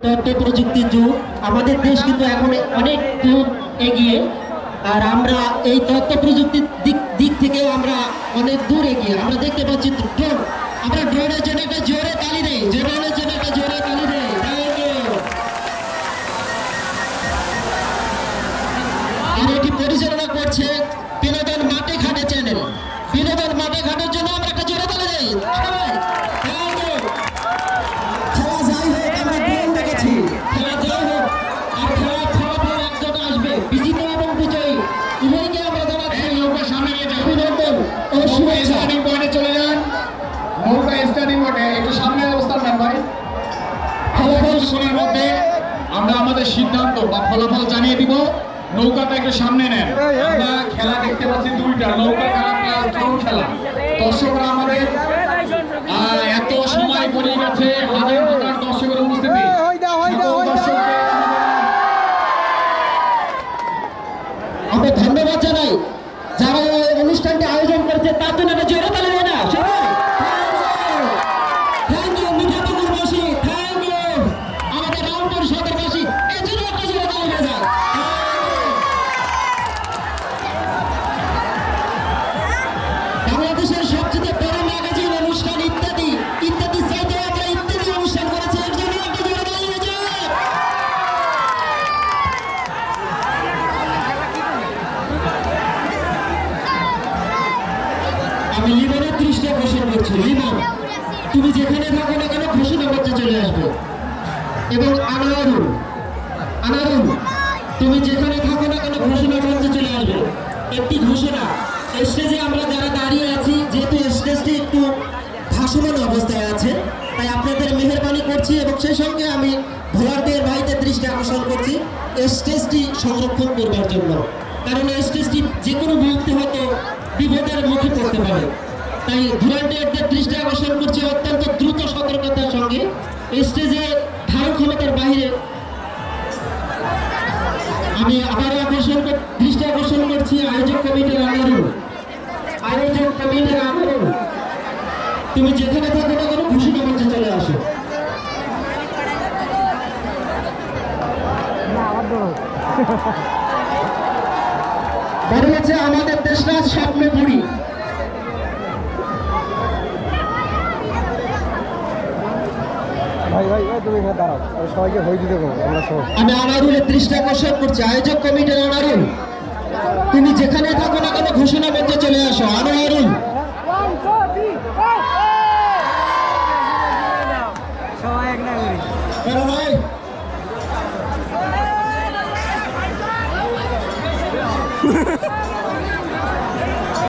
তথ্য প্রযুক্তির যুগ। আমাদের দেশ কিন্তু এখন অনেক দূর এগিয়ে, আর আমরা এই তথ্য প্রযুক্তির দিক দিক থেকেও আমরা অনেক দূর এগিয়ে। আমরা দেখতে পাচ্ছি ড্রোন আমরা ড্রোনের জন্য একটা জোরে তালি দেই, ড্রোনের জন্য একটা জোরে তালি দেই। আর এটি পরিচালনা করছে নৌকা স্টার্টিং পয়েন্টে একটু সামনে অবস্থান নেন ভাই। ফলাফল মধ্যে আমরা আমাদের সিদ্ধান্ত বা ফলাফল জানিয়ে দিব। নৌকাটা একটু সামনে নেন। আমরা খেলা দেখতে পাচ্ছি দুইটা নৌকা খেলা প্লাস ড্রোন খেলা। দর্শকরা আমাদের এত সময় পড়ে গেছে হাজার হাজার দর্শকের উপস্থিতি। আমরা ধন্যবাদ জানাই। যারা অনুষ্ঠানটি আয়োজন করেছে তার জন্য জোরে বাংলাদেশের সবচেয়ে অনুষ্ঠান আমি লিমনের দৃষ্টি আকর্ষণ করছি। লিমন তুমি যেখানে থাকো না কেন ঘোষণা করতে চলে আসবে? এবং আনারুল আনারুল তুমি যেখানে থাকো না কেন ঘোষণা করতে চলে আসবে? একটি ঘোষণা স্টেজে আমরা যারা দাঁড়িয়ে আছি, যেহেতু স্টেজটি একটু ভাসমান অবস্থায় আছে, তাই আপনাদের মেহরবানি করছি এবং সেই সঙ্গে আমি ভোলারদের ভাইদের দৃষ্টি আকর্ষণ করছি স্টেজটি সংরক্ষণ করবার জন্য। কারণ স্টেজটি যে কোনো মুহূর্তে হয়তো বিপদের মুখে পড়তে পারে। তাই ভোলান্টিয়ারদের দৃষ্টি আকর্ষণ করছি অত্যন্ত দ্রুত সতর্কতার সঙ্গে। স্টেজে ধারণ ক্ষমতার বাইরে আমি আবারও আকর্ষণ কর- দৃষ্টি আকর্ষণ করছি আয়োজক কমিটির আনারুল আয়োজক কমিটির আনারুল তুমি যেখানে থাকো না কেন ঘোষণা মঞ্চে চলে আসো। হচ্ছে আমাদের দেশরাজ স্বপ্ন বুড়ি ভাই ভাই ভাই তুমি এখানে দাঁড়াও। আমি সবাইকে হই দিতে পারব আমরা আমি আনারুলের দৃষ্টি আকর্ষণ করছি। আয়োজক কমিটির আনারুল। তুমি যেখানে থাকো না কেন ঘোষণা করতে চলে আসো? আরও আরও Ha ha ভাই।